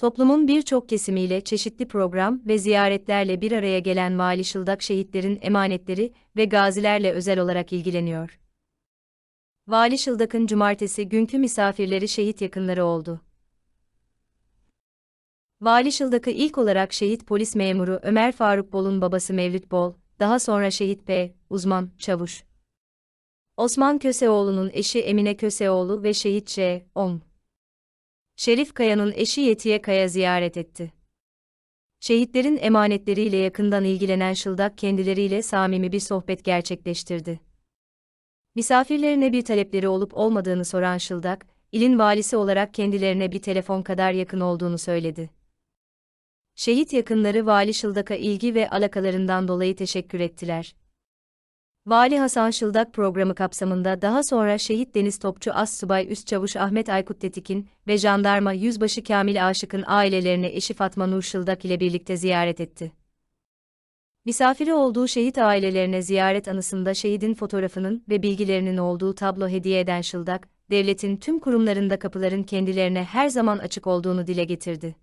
Toplumun birçok kesimiyle çeşitli program ve ziyaretlerle bir araya gelen Vali Şıldak şehitlerin emanetleri ve gazilerle özel olarak ilgileniyor. Vali Şıldak'ın cumartesi günkü misafirleri şehit yakınları oldu. Vali Şıldak'ı ilk olarak şehit polis memuru Ömer Faruk Bol'un babası Mevlüt Bol, daha sonra şehit P. Uzman, Çavuş. Osman Köseoğlu'nun eşi Emine Köseoğlu ve şehit Ç. On. Şerif Kaya'nın eşi Yetiye Kaya ziyaret etti. Şehitlerin emanetleriyle yakından ilgilenen Şıldak kendileriyle samimi bir sohbet gerçekleştirdi. Misafirlerine bir talepleri olup olmadığını soran Şıldak, ilin valisi olarak kendilerine bir telefon kadar yakın olduğunu söyledi. Şehit yakınları Vali Şıldak'a ilgi ve alakalarından dolayı teşekkür ettiler. Vali Hasan Şıldak programı kapsamında daha sonra Şehit Deniz Topçu Assubay Üst Çavuş Ahmet Aykut Tetik'in ve Jandarma Yüzbaşı Kamil Aşık'ın ailelerini eşi Fatma Nur Şıldak ile birlikte ziyaret etti. Misafiri olduğu şehit ailelerine ziyaret anısında şehidin fotoğrafının ve bilgilerinin olduğu tablo hediye eden Şıldak, devletin tüm kurumlarında kapıların kendilerine her zaman açık olduğunu dile getirdi.